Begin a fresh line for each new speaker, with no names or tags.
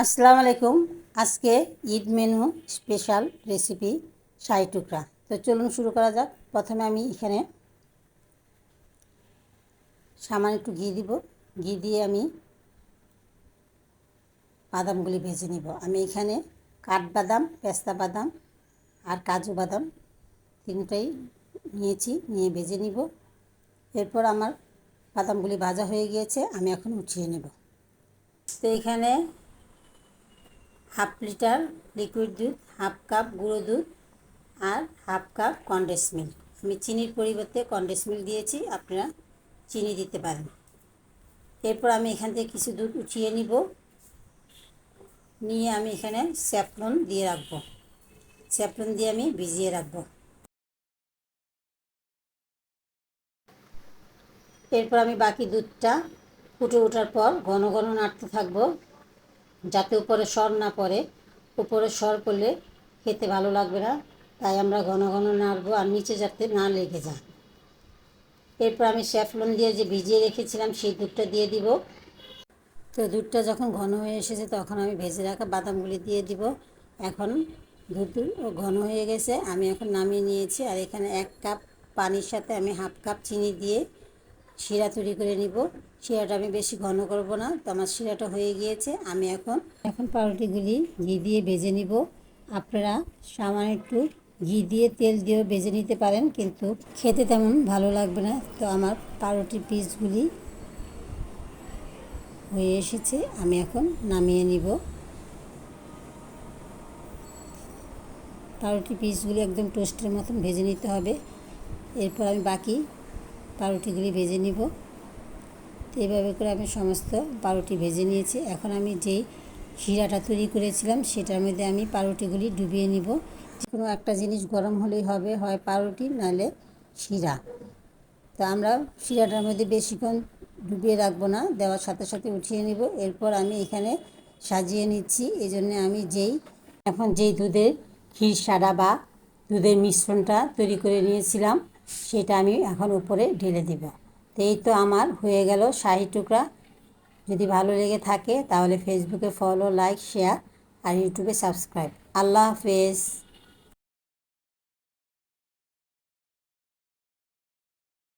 আসসালামু আলাইকুম। আজকে Eid menu special recipe shahi tukra. তো চলুন শুরু করা যাক। প্রথমে আমি এখানে সামান্য একটু ঘি দিব। ঘি দিয়ে আমি বাদামগুলি ভেজে নিব। আমি এখানে কাঠবাদাম, পেস্তা বাদাম আর কাজু বাদাম তিনটাই নিয়েছি, নিয়ে ভেজে নিব। এরপর আমার বাদামগুলি ভাজা হয়ে গিয়েছে, আমি এখন উঠিয়ে নেব। তো এখানে হাফ লিটার লিকুইড দুধ, হাফ কাপ গুঁড়ো দুধ আর হাফ কাপ কন্ডেন্স মিল্ক আমি চিনির পরিবর্তে কন্ডেন্স মিল্ক দিয়েছি, আপনারা চিনি দিতে পারেন। এরপর আমি এখান থেকে কিছু দুধ উঠিয়ে নিব। নিয়ে আমি এখানে স্যাফলন দিয়ে রাখব। স্যাফলন দিয়ে আমি ভিজিয়ে রাখব। এরপর আমি বাকি দুধটা ফুটে ওঠার পর ঘন ঘন নাড়তে থাকব। যাতে উপরে সর না পড়ে। উপরে সর পড়লে খেতে ভালো লাগবে না। তাই আমরা ঘন ঘন নাড়বো আর নিচে যাতে না লেগে যায়। এরপর আমি স্যাফলন দিয়ে যে ভিজিয়ে রেখেছিলাম, সেই দুধটা দিয়ে দিব। তো দুধটা যখন ঘন হয়ে এসেছে, তখন আমি ভেজে রাখা বাদামগুলি দিয়ে দিব। এখন দুধ ঘন হয়ে গেছে, আমি এখন নামিয়ে নিয়েছি। আর এখানে এক কাপ পানির সাথে আমি হাফ কাপ চিনি দিয়ে শিরা তৈরি করে নিব। শিরাটা আমি বেশি ঘন করব না, তো আমার শিরাটা হয়ে গিয়েছে, আমি এখন এখন পাউরুটিগুলি ঘি দিয়ে ভেজে নিব। আপনারা সামান্য একটু ঘি দিয়ে তেল দিয়েও ভেজে নিতে পারেন, কিন্তু খেতে তেমন ভালো লাগবে না। তো আমার পাউরুটির পিসগুলি হয়ে এসেছে, আমি এখন নামিয়ে নিব। পাউরুটি পিসগুলি একদম টোস্টের মতন ভেজে নিতে হবে। এরপর আমি বাকি পাউরুটিগুলি ভেজে নিব। তো এইভাবে করে আমি সমস্ত পাউরুটি ভেজে নিয়েছি। এখন আমি যেই শিরাটা তৈরি করেছিলাম, সেটার মধ্যে আমি পাউরুটিগুলি ডুবিয়ে নিব। কোনো একটা জিনিস গরম হলেই হবে, হয় পাউরুটি, নাহলে শিরা। তো আমরা শিরাটার মধ্যে বেশিক্ষণ ডুবিয়ে রাখব না, দেওয়ার সাথে সাথে উঠিয়ে নিব। এরপর আমি এখানে সাজিয়ে নিচ্ছি। এই জন্যে আমি যেই, এখন যেই দুধের ক্ষীর সাদা বা দুধের মিশ্রণটা তৈরি করে নিয়েছিলাম, সেটা আমি এখন উপরে ঢেলে দেব। তো এই তো আমার হয়ে গেল শাহি টুকরা। যদি ভালো লেগে থাকে তাহলে ফেসবুকে ফলো লাইক শেয়ার আর ইউটিউবে সাবস্ক্রাইব আল্লাহ হাফেজ।